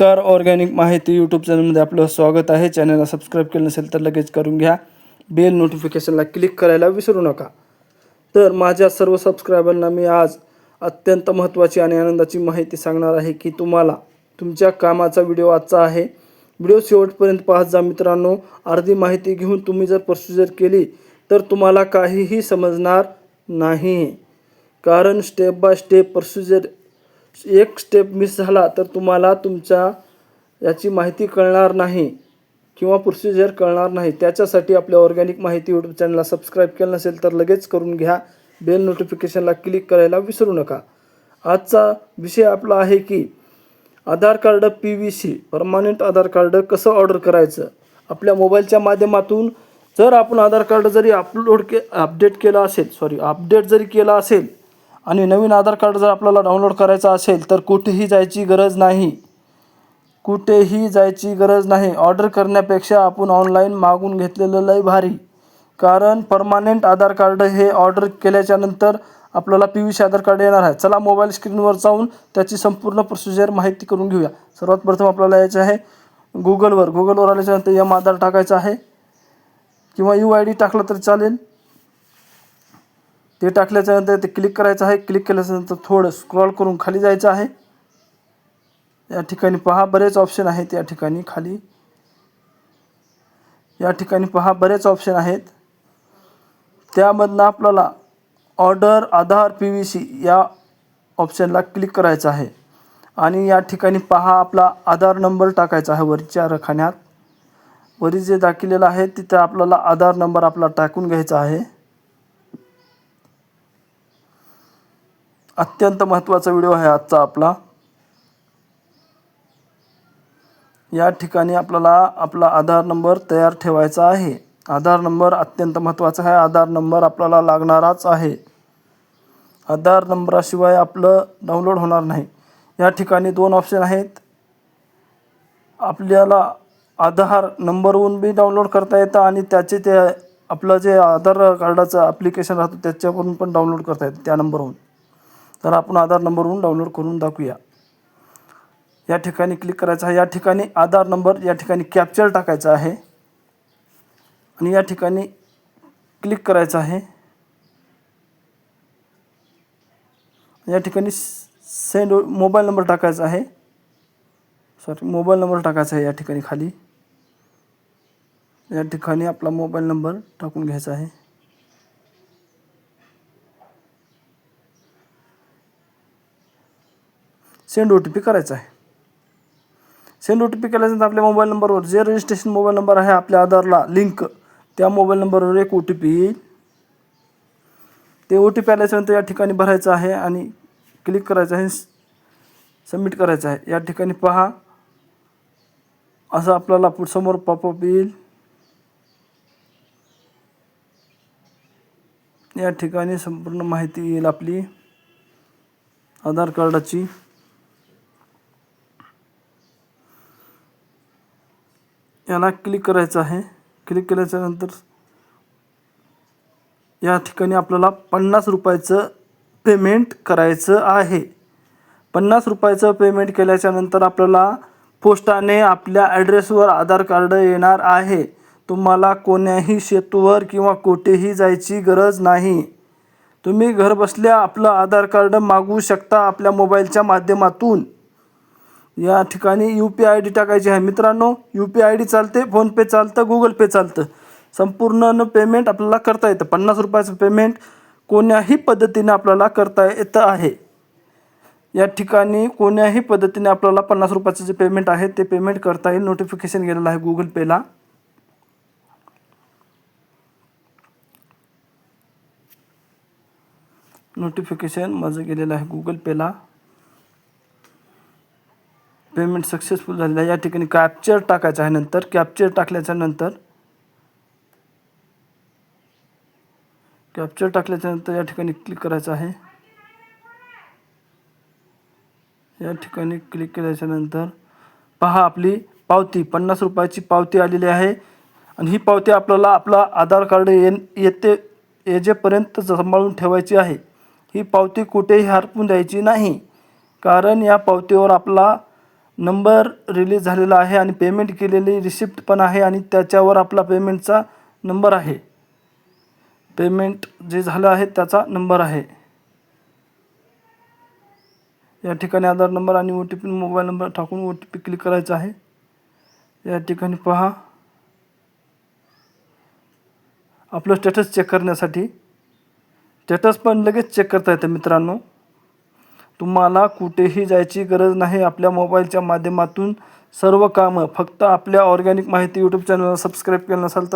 नमस्कार. ऑर्गॅनिक माहिती यूट्यूब चॅनलमध्ये आपलं स्वागत आहे. चॅनलला सबस्क्राईब केलं नसेल तर लगेच करून घ्या. बेल नोटिफिकेशनला क्लिक करायला विसरू नका. तर माझ्या सर्व सबस्क्रायबरना मी आज अत्यंत महत्त्वाची आणि आनंदाची माहिती सांगणार आहे की तुम्हाला तुमच्या कामाचा व्हिडिओ आजचा आहे. व्हिडिओ शेवटपर्यंत पाहत जा मित्रांनो. अर्धी माहिती घेऊन तुम्ही जर प्रोसिजर केली तर तुम्हाला काहीही समजणार नाही. कारण स्टेप बाय स्टेप प्रोसिजर एक स्टेप मिस झाला तर तुम्हाला तुमच्या याची माहिती कळणार नाही किंवा प्रोसिजर कळणार नाही. त्याच्यासाठी आपल्या ऑर्गॅनिक माहिती यूट्यूब चॅनलला सबस्क्राईब केलं नसेल तर लगेच करून घ्या. बेल नोटिफिकेशनला क्लिक करायला विसरू नका. आजचा विषय आपला आहे की Aadhaar card P V C permanent Aadhaar card कसं ऑर्डर करायचं? आपल्या मोबाईलच्या माध्यमातून जर आपण आधार कार्ड जरी अपलोड के अपडेट केलं असेल सॉरी अपडेट जरी केलं असेल आणि नवीन आधार कार्ड जर आपल्याला डाउनलोड करायचं असेल तर कुठेही जायची गरज नाही. कुठेही जायची गरज नाही. ऑर्डर करण्यापेक्षा आपण ऑनलाईन मागून घेतलेलं लय भारी. कारण परमानंट आधार कार्ड हे ऑर्डर केल्याच्यानंतर आपल्याला P V C Aadhaar card येणार आहे. चला मोबाईल स्क्रीनवर जाऊन त्याची संपूर्ण प्रोसिजर माहिती करून घेऊया. सर्वात प्रथम आपल्याला यायचं आहे गुगलवर गुगलवर आल्याच्यानंतर यम आधार टाकायचं आहे. किंवा यू आय डी टाकलं तरी चालेल. ते टाकल्याच्यानंतर ते क्लिक करायचं आहे. क्लिक केल्याच्यानंतर थोडं स्क्रॉल करून खाली जायचं आहे. या ठिकाणी पहा बरेच ऑप्शन आहेत या ठिकाणी खाली. या ठिकाणी पहा बरेच ऑप्शन आहेत. त्यामधनं आपल्याला order Aadhaar P V C या ऑप्शनला क्लिक करायचं आहे. आणि या ठिकाणी पहा आपला आधार नंबर टाकायचा आहे वरच्या रखान्यात वरी जे दाखवलेलं आहे तिथं आपल्याला आधार नंबर आपला टाकून घ्यायचा आहे. अत्यंत महत्त्वाचा व्हिडिओ आहे आजचा आपला. या ठिकाणी आपल्याला आपला आधार नंबर तयार ठेवायचा आहे. आधार नंबर अत्यंत महत्त्वाचा आहे. आधार नंबर आपल्याला लागणाराच आहे. आधार नंबराशिवाय आपलं डाउनलोड होणार नाही. या ठिकाणी दोन ऑप्शन आहेत. आपल्याला आधार नंबरवरून बी डाउनलोड करता येतं आणि त्याचे ते आपलं जे आधार कार्डाचं ॲप्लिकेशन राहतं त्याच्यावरून पण डाउनलोड करता येतं त्या नंबरवरून तर आपण आधार नंबरवरून डाउनलोड करून दाखवूया. या ठिकाणी क्लिक करायचं आहे. या ठिकाणी आधार नंबर या ठिकाणी कॅप्चर टाकायचा आहे. आणि या ठिकाणी क्लिक करायचं आहे. या ठिकाणी सेंड मोबाईल नंबर टाकायचा आहे. सॉरी मोबाईल नंबर टाकायचा आहे या ठिकाणी खाली. या ठिकाणी आपला मोबाईल नंबर टाकून घ्यायचा आहे. सेंड ओ टी पी करायचा आहे. सेंड ओ टी पी केल्यानंतर आपल्या मोबाईल नंबरवर जे रजिस्ट्रेशन मोबाईल नंबर आहे आपल्या आधारला लिंक त्या मोबाईल नंबरवर एक ओ टी पी येईल. ते ओ टी पी आल्याच्यानंतर या ठिकाणी भरायचं आहे आणि क्लिक करायचं आहे सबमिट करायचं आहे. या ठिकाणी पहा. असं आपल्याला पुढ समोर पॉपअप येईल. या ठिकाणी संपूर्ण माहिती येईल आपली. आधार कार्डाची. याला क्लिक करायचं आहे. क्लिक केल्याच्यानंतर या ठिकाणी आपल्याला पन्नास रुपयाचं पेमेंट करायचं आहे. पन्नास रुपयाचं पेमेंट केल्याच्यानंतर आपल्याला पोस्टाने आपल्या ॲड्रेसवर आधार कार्ड येणार आहे. तुम्हाला कोण्याही शेतूवर किंवा कुठेही जायची गरज नाही. तुम्ही घरबसल्या आपलं आधार कार्ड मागवू शकता आपल्या मोबाईलच्या माध्यमातून. या ठिकाणी यू पी आय डी टाकायची आहे. मित्रांनो यू पी आय डी चालते फोनपे चालतं गुगल पे चालतं. संपूर्ण पेमेंट आपल्याला करता येतं. पन्नास रुपयाचं पेमेंट कोण्याही पद्धतीने आपल्याला करता येतं आहे. या ठिकाणी कोण्याही पद्धतीने आपल्याला पन्नास रुपयाचं जे पेमेंट आहे ते पेमेंट करता येईल. नोटिफिकेशन गेलेलं आहे गुगल पेला नोटिफिकेशन माझं गेलेलं आहे गुगल पेला पेमेंट सक्सेसफुल झालेलं आहे. या ठिकाणी कॅप्चर टाकायचं आहे नंतर. कॅप्चर टाकल्याच्या नंतर. कॅप्चर टाकल्याच्या नंतर या ठिकाणी क्लिक करायचं आहे. या ठिकाणी क्लिक केल्याच्यानंतर पहा आपली पावती. पन्नास रुपयाची पावती आलेली आहे. आणि ही पावती आपल्याला आपला आधार कार्ड ये येते येजेपर्यंत सांभाळून ठेवायची आहे. ही पावती कुठेही हरपून द्यायची नाही. कारण या पावतीवर आपला नंबर रिलीज झालेला आहे आणि पेमेंट केलेली रिसिप्ट पण आहे आणि त्याच्यावर आपला पेमेंटचा नंबर आहे. पेमेंट जे झालं आहे त्याचा नंबर आहे. या ठिकाणी आधार नंबर आणि O T P mobile number टाकून ओ टी पी क्लिक करायचा आहे. या ठिकाणी पहा. आपलं स्टेटस चेक करण्यासाठी. स्टेटस पण लगेच चेक करता येतं मित्रांनो. तुम्हाला कुठेही जायची गरज नाही. आपल्या मोबाईलच्या माध्यमातून सर्व कामं फक्त आपल्या ऑर्गॅनिक माहिती यूट्यूब चॅनलला सबस्क्राईब केलं नसाल तर